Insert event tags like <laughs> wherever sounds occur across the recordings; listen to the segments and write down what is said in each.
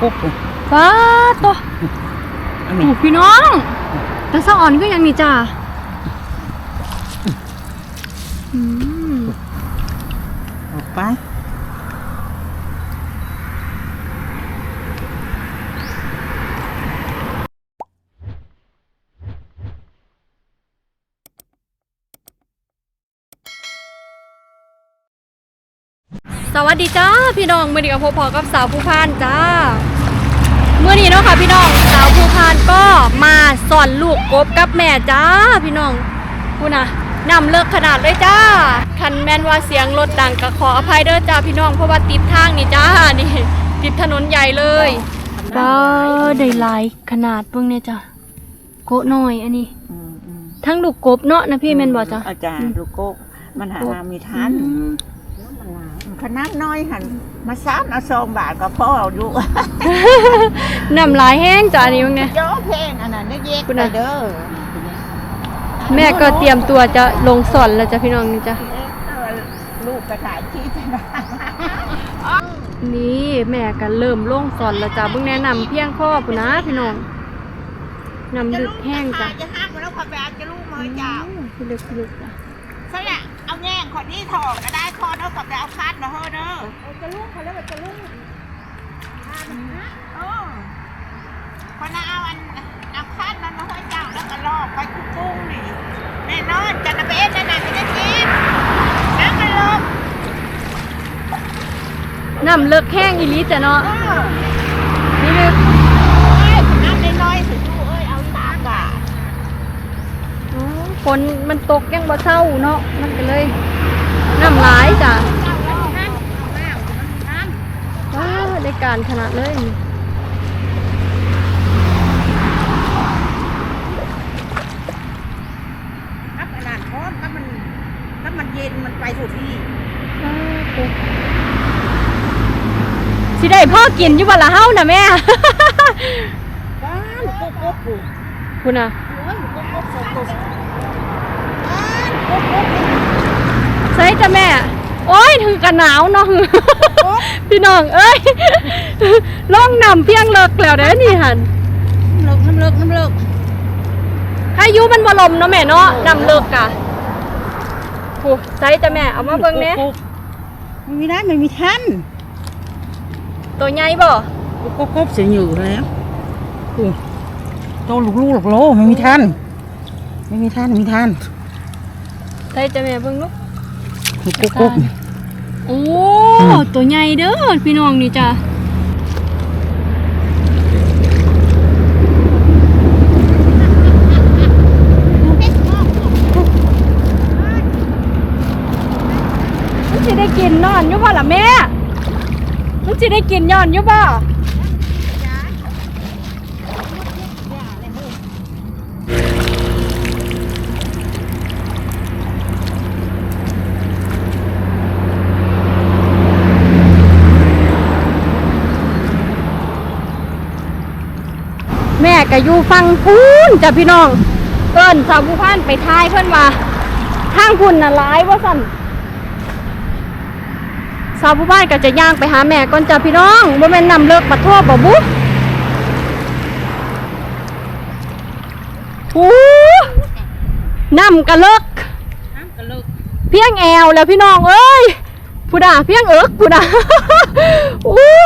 กุ๊กปุ๊บฟ้าตัวอันโอ้นี้พี่น้อง แต่สะอ่อนก็ยังนี่จ้าอืมออกไปสวัสดีจ้า พี่น้องมื่อนี้กับพบพอกับสาวภูพานจ้า เมื่อนี้เนาะค่ะพี่น้องสาวภูพานก็มาสอนลูกกบกับแม่จ้าพี่น้องพูนะนำเลิกขนาดเลยจ้าคันแม่นว่าเสียงรถดังก็ขออภัยเด้อจ้าพี่น้องเพราะว่าติดทางนี่จ้านี่ติดถนนใหญ่เลยก็ได้หลายขนาดเบิ่งเนี่ยจ้าโกะน้อยอันนี้อืมอืมทั้งลูกกบเนาะนะพี่แม่นบ่จ้าอาจารย์ลูกโกกมันหามามีทัน ขนาดน้อยหันมาซ้ำเอาซองบาทก็พอเอาอยู่ น้ำลายแห้งจ้าอันนี้เบิ่งเนี่ยจ้อเพลงอันนั้นเย็กคุณไปน่ะ เด้อแม่ก็เตรียมตัวจะลงสอนแล้วจ้ะพี่น้องนี่จ้ะ เออลูกกระถ่ายที่จะนะนี่แม่ก็เริ่มลงสอนแล้วจ้ะเบิ่งแนะนำเพียงข้อพุ่นนะพี่น้องนำลึกแห้งจ้ะจะห้ามมาแล้วขอไปเอาจะลูกมือเจ้าพี่ลึกพี่ลึกจ้ะใช่แหละ เอาแง่งขอนี่ถอกก็ได้คอเท่ากับไปเอาคัดมาเฮ้อเด้อจะลูกเขาเรียกว่าจะลูกเออพอนาเอาอันเอาคัดมันมาเฮ้อเจ้าแล้วก็ลอกไปคุ้กุ้งนี่แน่นอนจะนะเบสจะนะไม่ได้กินน้ำมันลงน้ำเลิกแห้งอีหลีจ้ะเนาะเออ นี่ลึก เอ้ยน้ำน้อยๆสิลูกเอ้ยเอาตามกะ อ๋อ ฝนมันตกยังบ่เศร้าเนาะมันก็เลยน้ำหลายจ้ะว้าวได้การขนาดเลยครับขนาดพร้อมถ้ามันถ้ามันเย็นมันไปถูกที่ว้าวปุ๊บสิได้พ่อกินอยู่บ่ละเฮาน่ะแม่บ้านกุ๊กกุ๊กกุ๊กคุณน่ะ โอ้ยกุ๊กกุ๊กสดกุ๊กบ้านกุ๊กกุ๊กใช่จ้ะแม่ โอ้ยถือกันหนาวเนาะพี่น้อง เอ้ยล่องนำเพียงเลิกแล้วเด้อนี่หันน้ำเลิกน้ำเลิกน้ำเลิกอายุมันบ่ลมเนาะแม่เนาะนำเลิกกะโอ้ใช่จ้ะแม่ เอามาเบิ่งเน่กุ๊กมันไม่ได้มันมีทันตัวใหญ่บ่กุ๊กกุ๊กกุ๊กเสียอยู่แล้ว กุ๊กโตลูกลูกหลกโลไม่มีทันไม่มีทันมีทันใช่จ้ะแม่เบิ่งลูกกุ๊กกุ๊กกุ๊กโอ้ตัวใหญ่เด้อพี่น้องนี่จ้ะมันสิได้กินนอนอยู่บ่ล่ะแม่ มันสิได้กินย้อนอยู่บ่ ก็อยู่ฟังพูนจ้ะพี่น้องเอิ้นสาวผู้พันไปทายเพิ่นว่าทางพุ่นน่ะหลายว่าสั่นสาวผู้พันก็จะย่างไปหาแม่ก่อนจ้ะพี่น้องบ่แม่นนำเลิกมาโทษบ่บุหูนำกะเลิกน้ำกระเลิกเพียงแอวแล้วพี่น้องเอ้ยผู้ด่าเพียงเอิกผู้ด่าอู้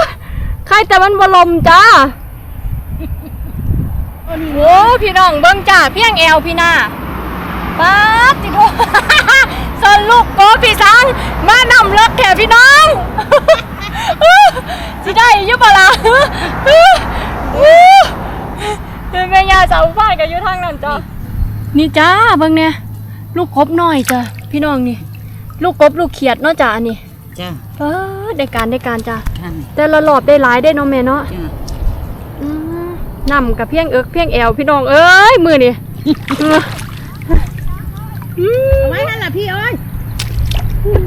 ใครแต่มันบลมจ้า โอ้พี่น้องเบิ้งจ้าเพียงแอวพี่หน้าป๊าดจิโตสนลูกโกพี่สังมานำเลิกแค่พี่น้องสิได้อยุบล่ะเป็นแม่ยาสาวฟ้ากับยุทางนั้นจ้านี่จ้าเบิ้งเนี่ยลูกกบน้อยจ้ะพี่น้องนี่ ลูกกบลูกเขียดเนาะจ้าอันนี้จ้าเออได้การได้การจ้าท่านแต่ละรอบได้หลายได้เนาะแม่เนาะจ้าอืม นำกับเพียงเอิกเพียงแอวพี่น้องเอ้ยมือนี่อืมไว้นั่นแหละพี่เอ้ย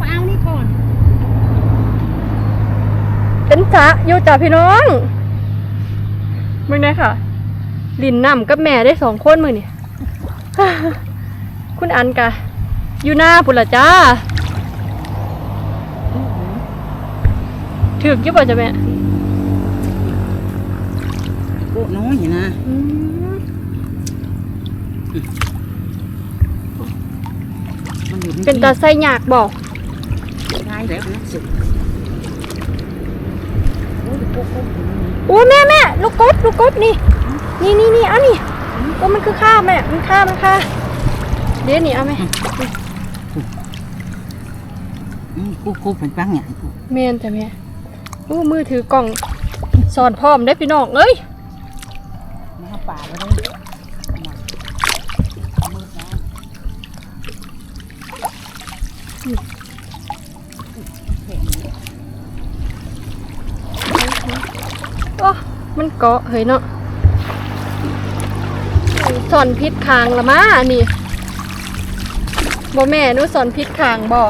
มาเอานี่ก่อน เป็นจ้ะอยู่จ้ะพี่น้องมึงได้ค่ะ ลินนำกับแม่ได้สองคนมือนี่คุณอันกะอยู่หน้าปุนละจ้าถือกอยี่บ่จ้ะแม่ะ น้อยอย่างนะอืมมันอยู่เป็นตาไส้หยากบอกได้แล้วนะสุดโอ้ยโคกๆอยู่นี่โอ้แม่แม่ลูกกบลูกกบนี่ นี่นี่นี่เอานี่โอ้มันคือข้าแม่มันข้ามันข้าเดี๋ยวนี่เอาไหมอืมโคกๆเป็นปังใหญ่กูเมนแต่แม่อู้มือถือกล่องสอนพร้อมได้อพี่น้องเอ้ยมา ป่าแล้วเลยมาเอามือนะโอ้มันเกาะเฮ้ยเนาะสอนพิษคางละมานนี้บ่แม่นูสอนพิษคางบ่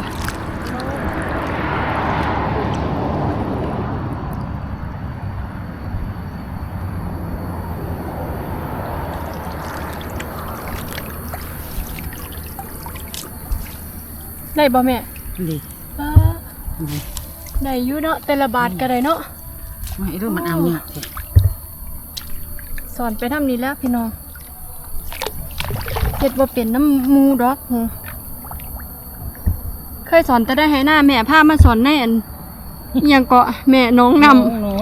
ได้บ่แม่ดีอ่าดีได้อยู่เนาะแต่ละบาทก็ได้เนาะมาไอ้เรื่องมันเอาเนี่ยเถอะสอนไปทำนี้แล้วพี่น้องเฮ็ดบ่เป็นน้ำหมูดอกหูเคยสอนแต่ได้ให้หน้าแม่พามาสอนแน่นอหยังเกาะแม่น้องนำหนู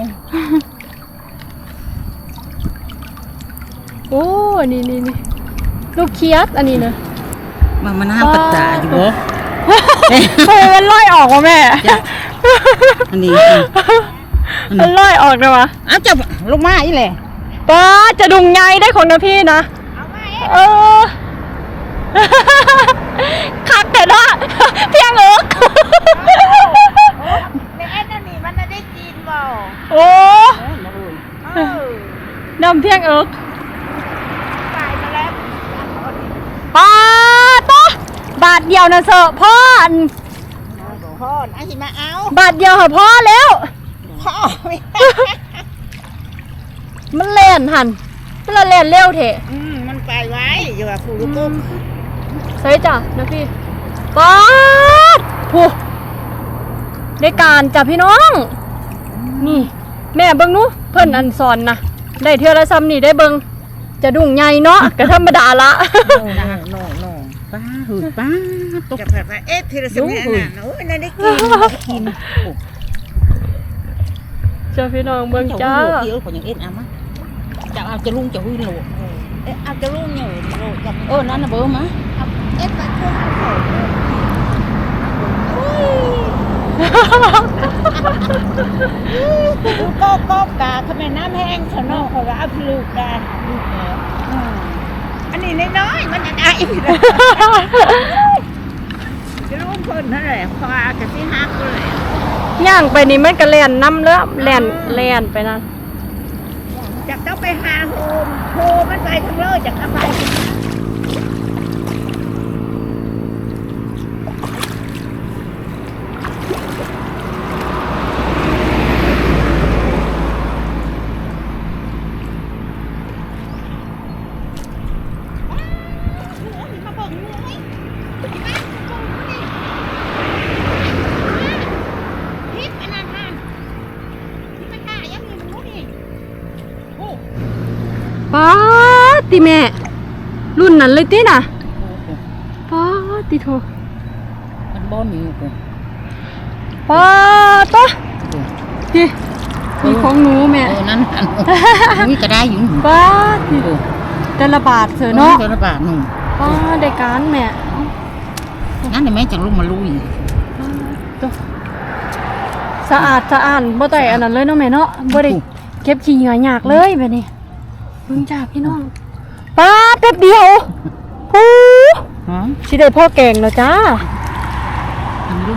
โอ้นี่นี่นี่ลูกเคียดอันนี้นะมามันห้ามปัดตาอยู่บ่ เฮ้ยมันลอยออกว่ะแม่ จ้ะ อันนี้อะมันลอยออกนะวะอ้าวจับลงมาอีแหละป้าจะดุงไงได้ของนะพี่นะเอามาเอ๊ะเออคักแต่ละเพียงเอิกในเอ็นอันนี้มันน่ะได้กินบ่โอ้เออดำเพียงเอิก ตายมาแล้ว ป้าต้บา ทเดียวนะเสอะพ่ออันพ่อนะสิมาเอาบาทเดียวค่ะพ่อแล้วพ่อไม่มันเล่นหันมันละเล่นเร็วเถอะอืมมันไปไว้อยู่กับผู้ลูกกุ้มใช่จ้ะนะพี่ป๊าดผู้ได้การจ้ะพี่น้อง นี่ แม่เบิ้งหนูเพิ่นอันสอนนะได้เทื่อละซ้ำนี่ได้เบิ้งจะดุ่งใหญ่เนาะก็ธรรมดาละโน่โน่โน่ป้า หืดป้าตกจะแบบว่าเอ๊ะทีละสมัยน่ะโอ้ยนั่นได้กินกินจ้ะพี่น้องเบิ้งจ้าเดี๋ยวคนยังเอ็ดเอามาจะเอาจะลุงจะหุ้ยโหลเอ๊ะเอาจะลูกเหนียวโลดจับเออนั่นน่ะเบอร์มาเอาเอ๊ะไปคู่หาเขาดูก็ก็กาทำไมน้ำแห้งเขานอกเขาก็เอาพลูกกาลูกแล้ว อืมอันนี้น้อยๆมันอันไอ้พี่นะจะรู้เพิ่นเท่าไหร่พอจะสิฮักก็เลยย่างไปนี่มันก็แล่นน้ำแล้วแล่นแล่นไปนั่นจากต้องไปหาโฮมโฮมมันไปทางเลยจากเอาไป มาเบิ่งงูไหมมาเบิ่งนี่ทิพย์อันนั้นฮะที่มันฆ่ายังมีมันรู้ดิโอ้ ป๊าดติแม่ รุ่นนั้นเลยติน่ะป๊าดติโทมันบอนอยู่กูป๊าดตะพี่มีของหนูแม่เออนั่นนั่นอุ้ยก็ได้อยู่ป๊าดติโอ้แต่ละบาทเถอะเนาะเระบาดหนึ่งป๊าดได้การแม่งั้นเดี๋ยวแม่จังลุงมาลุยตัวสะอาดสะอาดบ่ได้อันนั้นเลยเนาะแม่เนาะบ่ได้เก็บขี้เหงื่อยากเลยแบบนี้ เบิ่งจ้าพี่น้องป๊าดแป๊บเดียวฮูฮะสิได้พ่อแกงแล้วจ้า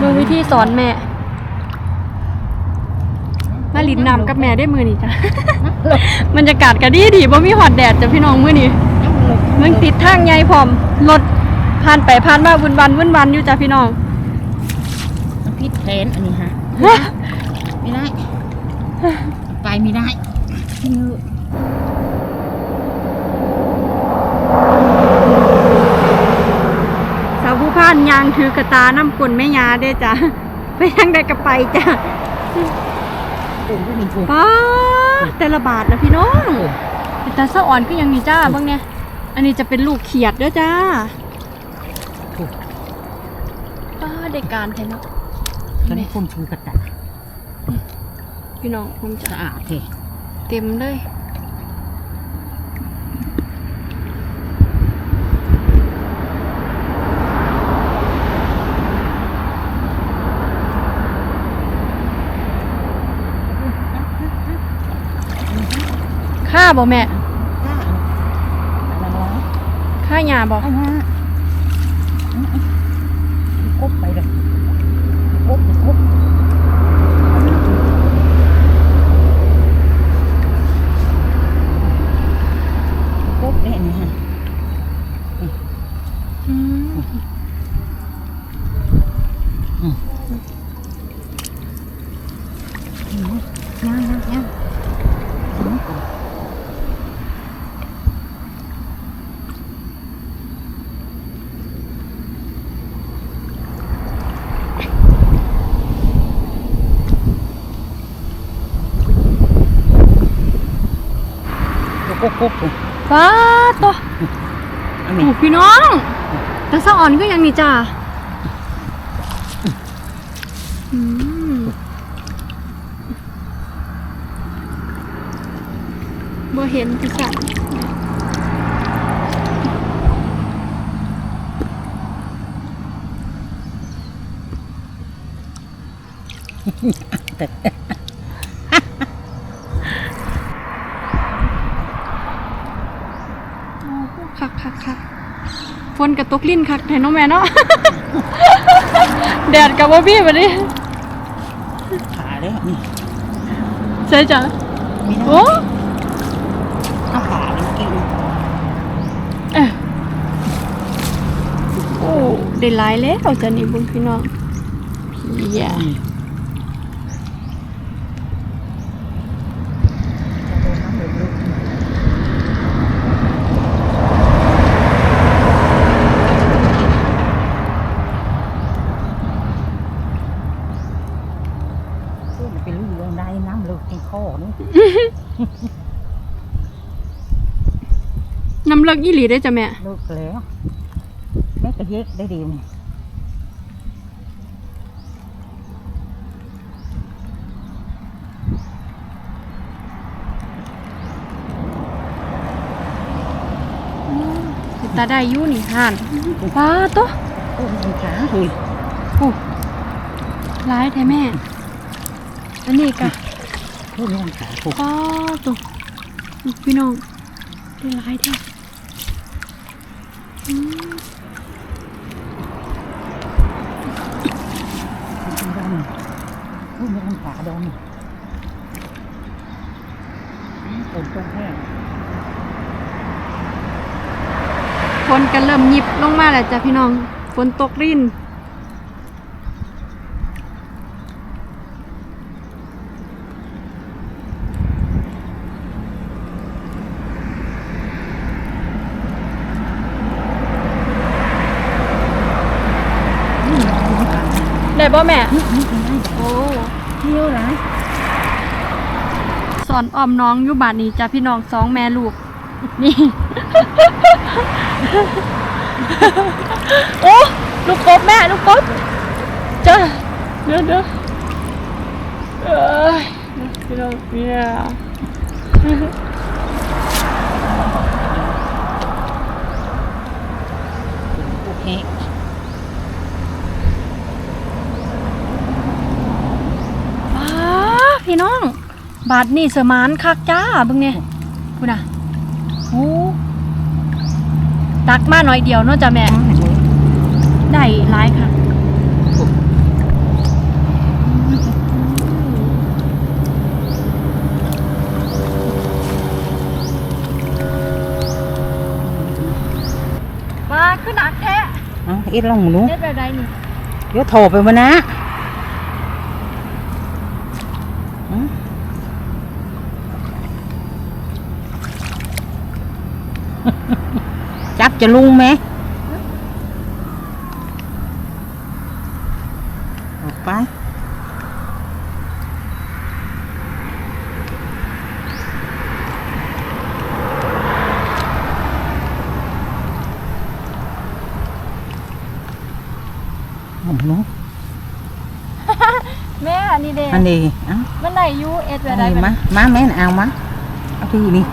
ดูวิธีสอนแม่มาลินน้ำกับแม่ได้มือนี่จ้ะบรรยากาศก็ดีดีบ่มีหอดแดดจ้ะพี่น้องมื้อนี้มันติดทางใหญ่พร้อมรถผ่านไปผ่านมาวุ่นวันวุ่นวันอยู่จ้ะพี่น้องน้ำพริกแทนอันนี้ฮะไม่ได้ไปไม่ได้ สาวผู้พานยางถือกระตาน้ำกลนแม่ยาเด้จ้ะไปทางใดก็ไปจ้ะปุ่มผู้มีผู้ป้าดแต่ละบาทนะพี่น้องเป็นตาสะอ่อนก็ยังนี่จ้าเบิ่งเนี่ยอันนี้จะเป็นลูกเขียดเด้อจ้าป้าได้การแท้เนาะตอนนี้คนชูกระตะพี่น้องผมจะสะอาดเท่เต็มเลย ค่าบ่แม่อะไรวะค่าหยาบ่เอามากบไปเลยกบกบกบได้นี่ฮะ อืม ย่างย่างย่าง กบกบฟ้าตัวอันโอ้นี้พี่น้องตาสะอ่อนก็ยังนี่จ้าอืมบ่เห็นพี่สัตว์โอ้คักคักคัก ฝนกระตกลิ้นคักแทนน้องแม่เนาะ แดดกับว่าพี่มาดิขาเลยนี่ใช่จ้ะไม่ได้โอ้เอาขาเลยกินเอ้ยโอ้ได้หลายแล้วจ้ะนี่เบุญพี่น้องพี่ยเป็นลูกเรือได้น้ำเลือดที่คอนี่ น้ำเลิกยี่หลีได้จ้ะแม่เลิกแล้วแม่ก็เย็กได้ดีนี่ตาได้อยู่นี่ห่านป้าตัวโอ้มันขาเลยโอ้ร้ายแท้แม่ อันนี้กะพูดมันขาผูกป้าตัวพี่น้องได้ร้ายแท้อืม ดำพู ดมันฝนตกแห้งฝนกันเริ่มหยิบลงมาแล้วจ้ะพี่น้องฝนตกรินได้บ่แม่ นี่นี่เป็นไง โอ้ เที่ยวไร ส อนอ้อมน้องอยู่บานนี้จ้ะพี่น้องสองแม่ลูก นี่ โอ้ลูกกบแม่ลูกกบจ้ะเดี๋ยวเดี๋ยวเอ้ยพี่น้องเนี่ยอ้าพี่น้อง บาทนี่เสมานคักจ้าเบิ่งเนี่ยพูดน่ะโอ้ตักมาหน่อยเดียวเนาะจ้ะแม่ ได้หลายค่ะมาขึ้นหนักแท้เอาเอ็ดลองหนูเฮ็ดแบบใดนี่ เดี๋ยวโทรไปมานะ cho luôn mẹ. Một cái. <laughs> Mẹ anh đi đây anh đi bên này u et về đây má. má mẹ nào má. Cái đi?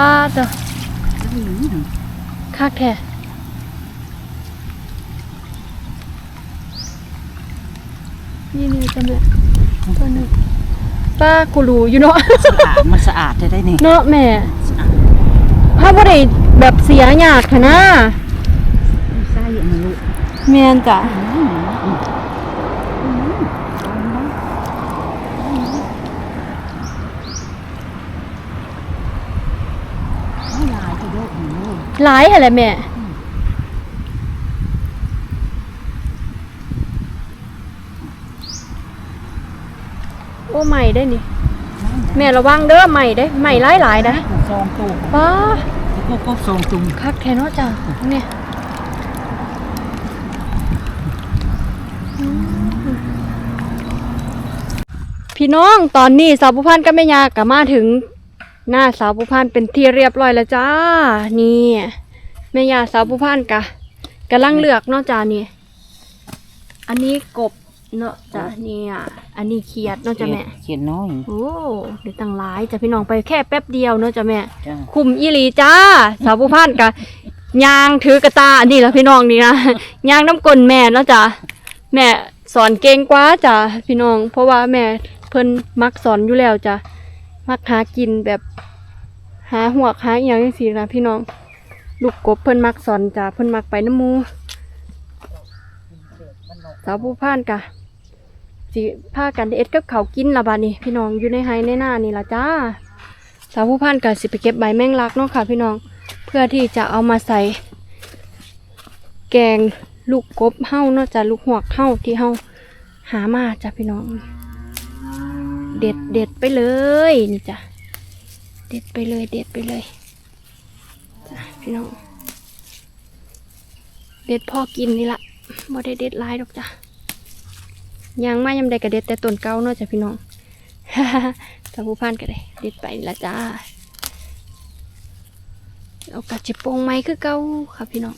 ป้าเจ้าคักแค่นี่นี่จำเลยตัวหนึงป้ากูรู้อยู่เนาะสะอาดมันสะอาดจะได้นี่เนาะแม่สะอาดถ้าบ่ได้แบบเสียยากค่ะนะใส่อันนี้ลูกแม่นจ้ะ อืมอืมอืมเอาลายไปด้วยอันนี้ลูก หลายหั่นแหละแม่โอ้ใหม่ได้นี่แม่ระวังเด้อใหม่ได้ใหม่หลายหลายๆนะซองตู้ป้าก็ก็ซองตุ้มคักแท้เนาะจ้ะเนี่ยพี่น้องตอนนี้สาวผู้พันกับแม่ยาก็มาถึง หน้าสาวผู้พันเป็นที่เรียบร้อยแล้วจ้า นี่แม่ยาสาวผู้พันกะกำลังเลือกเนาะจ้านี่ อันนี้กบเนาะจ้ะเนี่ย อันนี้เขียดเนาะจ้ะแม่ เขียนน้อย โอ้เดี๋ยวตั้งหลายจ้ะพี่น้องไปแค่แป๊บเดียวเนาะจ้ะแม่ จ้า คุมอีหลีจ้า สาวผู้พันกะยางถือกระตาอันนี้แหละพี่น้องนี่นะ ยางน้ำกลนแม่เนาะจ้ะแม่สอนเก่งกว่าจ้ะพี่น้อง เพราะว่าแม่เพิ่นมักสอนอยู่แล้วจ้ะ มักหากินแบบ หาหัวกหาอย่างจังซี่นะพี่น้อง ลูกกบเพิ่นมักสอนจ้ะเพิ่นมักไปน้ำมูสาวผู้พันกะสิพากันเอ็ดกับเขากินละบาดนี้พี่น้องอยู่ในไฮในหน้านี่ละจ้า สาวผู้พันก็สิไปเก็บใบแมงลักเนาะค่ะ พี่น้องเพื่อที่จะเอามาใส่ แกงลูกกบเฮ้าเนาะจ้ะลูกหวกเฮ้าที่เฮ้าหามาจ้ะพี่น้อง เด็ดเด็ดไปเลยนี่จ้ะเด็ดไปเลยเด็ดไปเลยจ้ะพี่น้องเด็ดพอกินนี่ละบ่ได้เด็ดลายดอกจ้ะยังไม่ยำใดก็เด็ดแต่ต้นเก่าเนาะจ้ะพี่น้องสาวผู้พันก็ได้เด็ดไปละจ้าเอากระจิโปงไม้คือเก่าค่ะพี่น้อง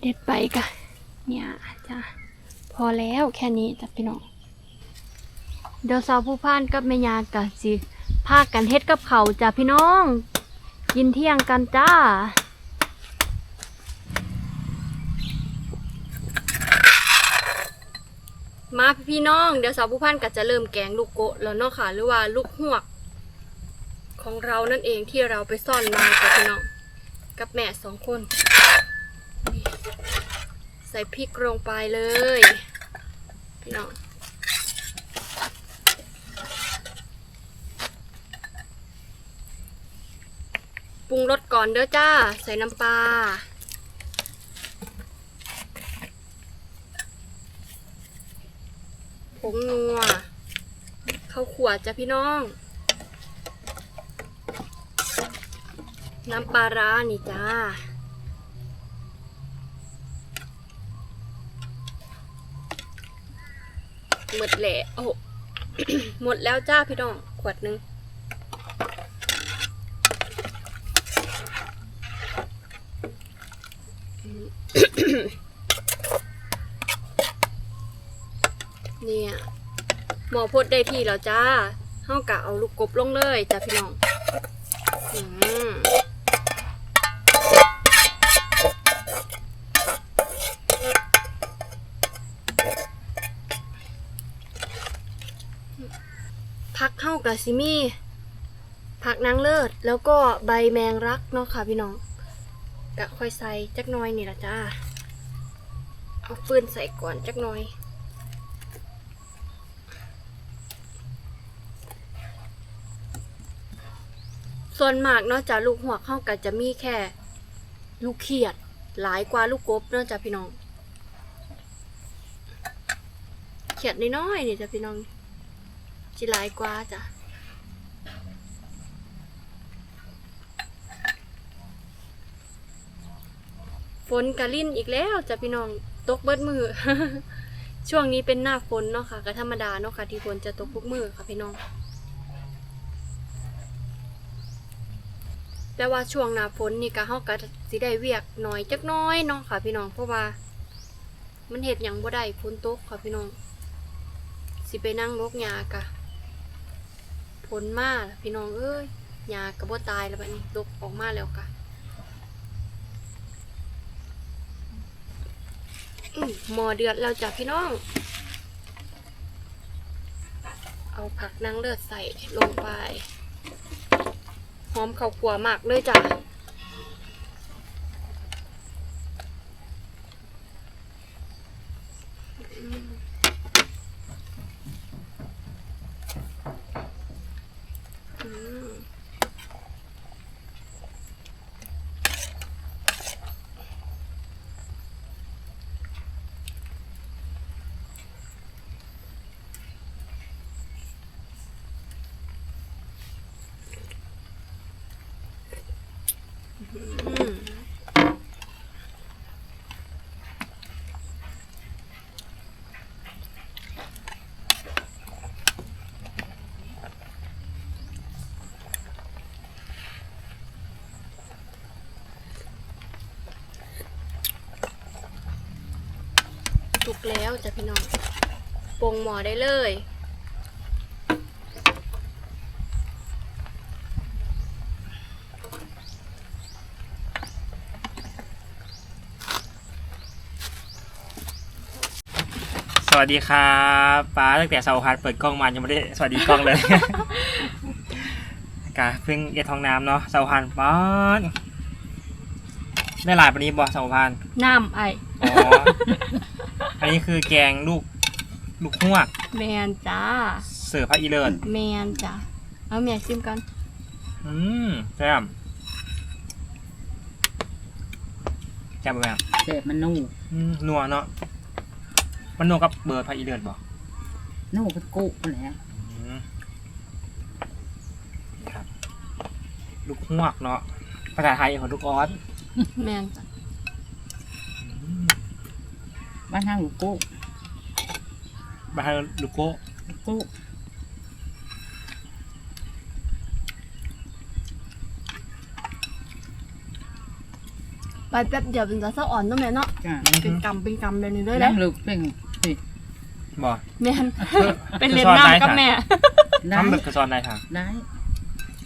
เด็ดไปกะเนี่ยจ้าพอแล้วแค่นี้จ้ะพี่น้อง เดี๋ยวสาวผู้พานกับแม่ยากะสิพากันเฮ็ดกับเขาจ้ะพี่น้อง กินเที่ยงกันจ้ามาพี่น้องเดี๋ยวสาวผู้พันก็จะเริ่มแกงลูกโกะแล้วเนาะค่ะ หรือว่าลูกหวก ของเรานั่นเองที่เราไปซ่อนมากับพี่น้องกับแม่สองคน ใส่พริกลงไปเลย พี่น้อง ปรุงรสก่อนเด้อจ้า ใส่น้ำปลา ผงนัว ข้าวขวดจ้ะพี่น้อง น้ำปลาร้านี่จ้า หมดแหละโอ้โหหมดแล้วจ้าพี่น้อง ขวดหนึง เนี่ย หมอพดได้ที่แล้วจ้าเฮากะเอาลูกกบลงเลยจ้าพี่น้องอืมผักเฮากะซิมี่ผักนางเลิศ แล้วก็ใบแมงรักเนาะค่ะพี่น้องกะค่อยใส่จักน้อยนี่ละจ้า เอาฟืนใส่ก่อนจักน้อย ส่วนมากเนอกจากลูกหัวเข้าก็จะมีแค่ ลูกเขียด หลายกว่าลูกกบเนอกจากพี่น้อง เขียดน้อยๆนี่จ้ะพี่น้องจิหลายกว่าจ้ะฝนกะลิ่นอีกแล้วจ้ะพี่น้องตกเบิดมือ ช่วงนี้เป็นหน้าฝนเนาะค่ะก็ธรรมดาเนาะค่ะที่ฝนจะตกทุกมือค่ะพี่น้อง แต่ว่าช่วงหน้าฝนนี่ก็เฮาก็สิได้เวียกน้อยจักน้อยเนาะค่ะพี่น้องเพราะว่า มันเฮ็ดหยังบ่ได้ฝนตกค่ะพี่น้อง สิไปนั่งรกหญ้ากะฝนมาล่ะพี่น้องเอ้ยหญ้าก็บ่ตายแล้วบัดนี้ตกออกมาแล้วกะหมอเดือดแล้วจ้ะพี่น้อง เอาผักนางเลือดใส่ลงไป หอมข้าวคั่วมากเลยจ้ะอืมอืมอืมสุ กแล้วจ้ะพี่น้องปรุงหมอได้เลยสวัสดีครับป้าตั้งแต่เสาร์พันเปิดกล้องมายังไม่ได้สวัสดีกล้องเลยกะเพิ่งเอ็ดท้องน้ำเนาะเสาร์พันป้าดได้หลายปานนี้บอเสาร์พันน้ำไออ๋อ อันนี้คือแกงลูกลูกหวกแมนจ้าเสิร์ฟพระอีเลิศแมนจ้ะเอาแม่ซิมกันอืมแซ่บแซ่บแบบเสพมันนู่อืมนัวเนาะมันนัวกับเบอร์พระอีเลิศบ่นู่เป็นกุนั่นแหละอืมนี่ครับลูกหวกเนาะภาษาไทยของลูกออสแมนจ้ะ บ้านห้างลูกกุบาฮาลูโก้ลูกกุไปแป๊บเดียวเป็นจะสะอ่อนเนาะแม่เนาะจ้าเป็นกำเป็นกำเลยนี่เลยนั่นะงลึกเป็นสิบ่แม่นเป็นเรียนสอนได้น้ำกับค่ะแม่ได้ทำแบบกระซอนได้ค่ะได้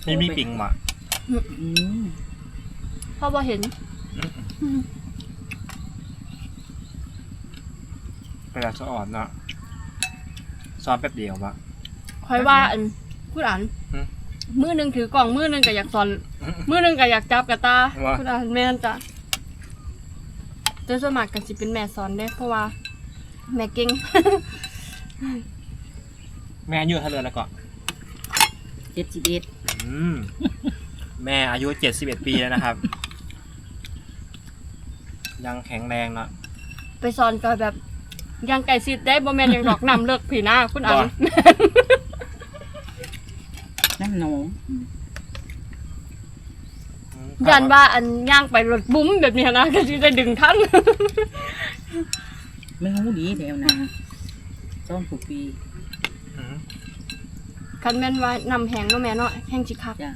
ไม่มีปิงบ่อืมพ่อบ่เห็น เวลาสอนเนาะซ้อนแป๊บเดียวบ่คอยว่าอันพูดอันหืมมือหนึ่งถือกล่องมือหนึ่งก็อยากสอน มือหนึ่งก็อยากจับกับตาว่าพูดอันแม่นจ้ะแต่ส่วนมากก็สิเป็นแม่สอนเด้เพราะว่า แม่เก่ง แม่อายุเท่าไหร่แล้วก็เจ็ดสิบเอ็ดอืม แม่อายุเจ็ดสิบเอ็ดปีแล้วนะครับ ยังแข็งแรงเนาะไปสอนก็แบบ ยังไก่ซิดได้บ่แม่นยังดอกนำเลิกผีหน้าคุณอันบ่น้ำหนองอืมยันว่าอันย่างไปรถบุ้มแบบนี้นะก็สิได้ดึงทันไม่รู้ดีแถวนะต้นผูกปีอืมคันแม่นว่านำแหงเนาะแม่เนาะแห้งสิคักจ้า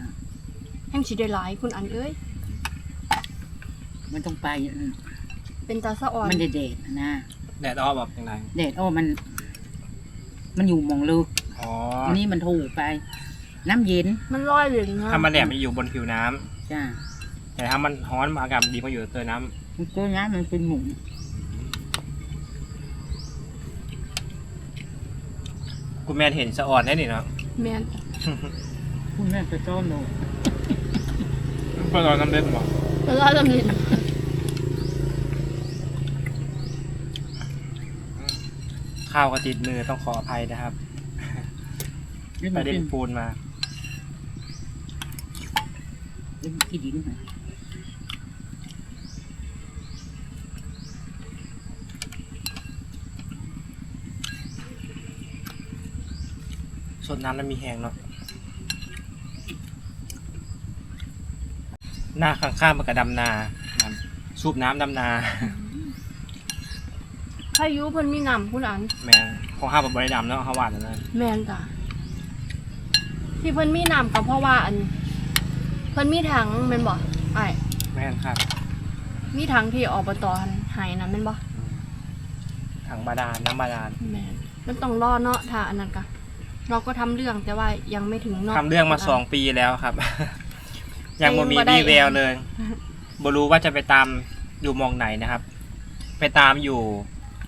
แห้งสิได้หลายคุณอันเอ้ยมันต้องไปอืมเป็นตาสะอ่อนมันแดดๆนะ แดดออกแบบยังไงแดดอ้อมัน มันอยู่หมองลึกอ๋ออันนี้มันถูกไป น้ำเย็นมันลอยเหลืองนะถ้ามันแดดมันอยู่บนผิวน้ำจ้าแต่ถ้ามันร้อนอากาศดีพออยู่เตอน้มันตัวน้ำมันเป็นหมุนำคุณแม่เห็นสะอ่อนได้นี่เนาะแม่นคุณแม่จะต้อนโนเพื่อนเราน้ำเล็ดบอกแล้วลอยลำนี้ ข้าวกระติดมือต้องขออภัยนะครับนี่ไปมันเล่เป็นนปูนมาเป็นขี้ดินนะสดน้ำแล้วมีแหงเนาะหน้าข้างๆมันกระดำนานะครับสูบน้ำดำนา พายุเพิ่นมีน้ำคุณอัน แมงของห้าแบบบริดำเนาะห้าหวานแล้วนะแม่นจ้ะที่เพิ่นมีน้ำก็เพราะว่าอัน เพิ่นมีถังแม่นบ่ไอ้ายแม่นครับมีถังที่อบตใหายนะแม่นบ่ถังบาดาลน้ำบาดาลแม่นมันต้องรอเนาะถ้าอันนั้นก็เราก็ทำเรื่องแต่ว่ายังไม่ถึงเนาะ ทำเรื่องมาสองปีแล้วครับ ยังบ่มียังบ่ได้ วี่แววเลยบ่รู้ว่าจะไปตามอยู่มองไหนนะครับ ไปตามอยู่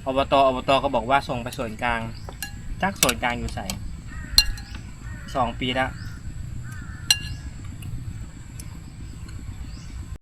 อบตอบตก็บอกว่าส่งไปส่วนกลางจักส่วนกลางอยู่ใส่สองปีแล้ว